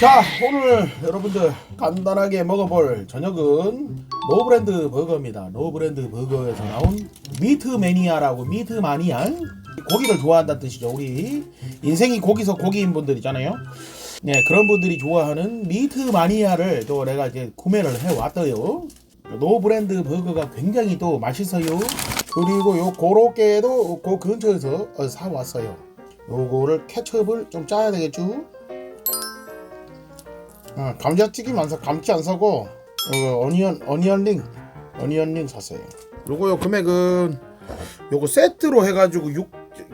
자 오늘 여러분들 간단하게 먹어볼 저녁은 노브랜드 버거입니다. 노브랜드 버거에서 나온 미트 매니아라고 미트 마니아 고기를 좋아한다는 뜻이죠 우리. 인생이 고기서 고기인 분들 있잖아요. 네 그런 분들이 좋아하는 미트 마니아를 또 내가 이제 구매를 해왔어요. 노브랜드 버거가 굉장히 또 맛있어요. 그리고 요 고로케도 그 근처에서 어, 사왔어요. 요거를 케첩을 좀 짜야 되겠죠 어, 감자튀김 안 사, 감튀 안 사고 어, 어니언 어니언링 어니언링 샀어요. 요거요 금액은 요거 세트로 해가지고 6저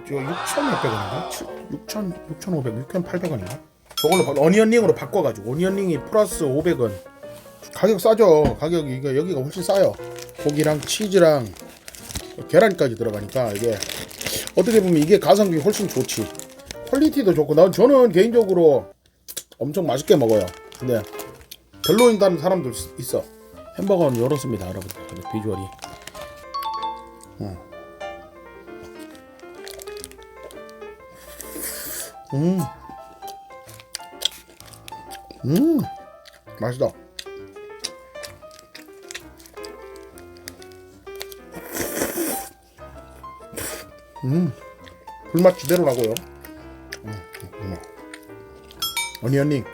6,600원인가? 6,000 6,500 6,800원인가? 저걸로 바- 어니언링으로 바꿔가지고 어니언링이 플러스 500원. 가격 싸죠. 가격이 이거 여기가 훨씬 싸요. 고기랑 치즈랑 계란까지 들어가니까 이게 어떻게 보면 이게 가성비 훨씬 좋지. 퀄리티도 좋고 난 저는 개인적으로 엄청 맛있게 먹어요. 근데 별로인다는 사람도 있- 있어. 햄버거는 이렇습니다, 여러분. 비주얼이. 음. 음. 음. 맛있다. 음. 불맛 제대로라고요. 음. 음. 어니언링.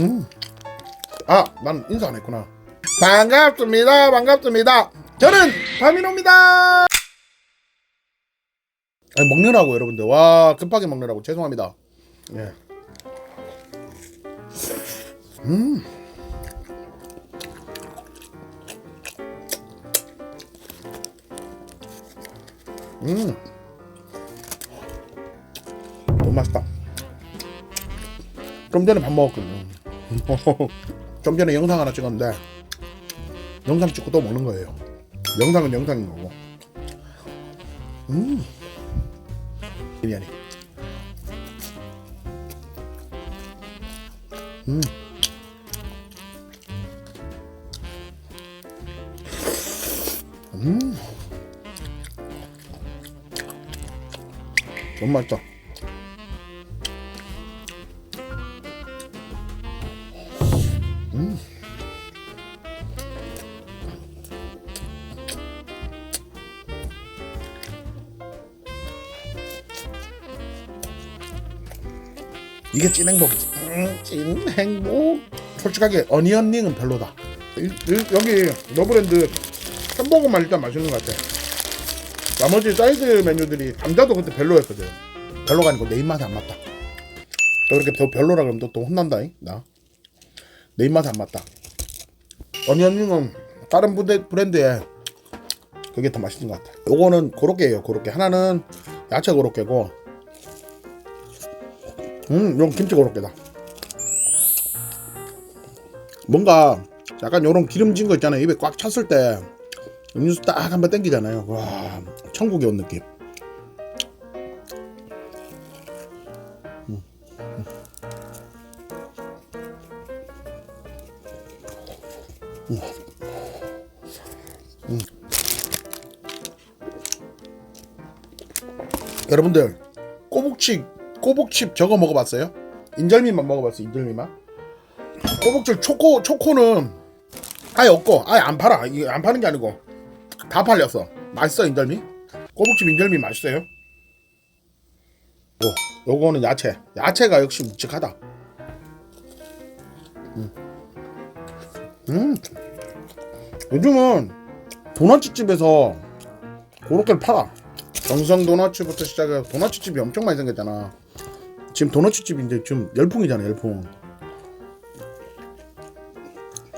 음. 아, 난 인사 안 했구나. 반갑습니다. 반갑습니다. 저는 바미노입니다. 아니, 먹느라고 여러분들. 와, 급하게 먹느라고 죄송합니다. 예. 음. 음. 너무 맛있다. 좀 전에 밥 먹었거든요. 좀 전에 영상 하나 찍었는데 영상 찍고 또 먹는 거예요. 영상은 영상인 거고. 음. 미안해. 음. 음. 너무 맛있다. 이게 찐 행복이지. 음, 찐 행복. 솔직하게 어니언링은 별로다. 일- 일- 여기 너브랜드 햄버거만 일단 맛있는 것 같아. 나머지 사이드 메뉴들이 감자도 그때 별로였거든. 별로가 아니고 내 입맛에 안 맞다. 또 이렇게 더 별로라 그러면 또, 또 혼난다. 잉 나. 내 입맛에 안 맞다. 어니언링은 다른 브랜드, 브랜드에 그게 더 맛있는 것 같아. 요거는 고로케예요. 고로케. 하나는 야채 고로케고 음, 이건 김치 고로케다. 뭔가 약간 요런 기름진 거 있잖아요. 입에 꽉 찼을 때 음료수 딱 한번 땡기잖아요. 와, 천국에 온 느낌. 음, 음. 음. 음. 여러분들 꼬북칩 꼬북칩 저거 먹어봤어요? 인절미만 먹어봤어요 인절미만. 꼬북칩 초코 초코는 아예 없고 아예 안 팔아. 이게 안 파는 게 아니고. 다 팔렸어 맛있어 인절미? 꼬북칩 인절미 맛있어요? 오 요거는 야채. 야채가 역시 묵직하다. 음, 음. 요즘은 도넛 집에서 그렇게 팔아. 정성 도너츠부터 시작해 도너츠 집이 엄청 많이 생겼잖아. 지금 집이 이제 지금 열풍이잖아 열풍.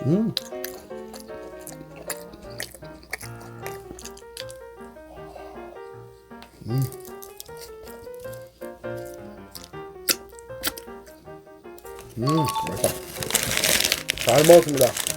음. 음. 음, 맛있다. 잘 먹었습니다.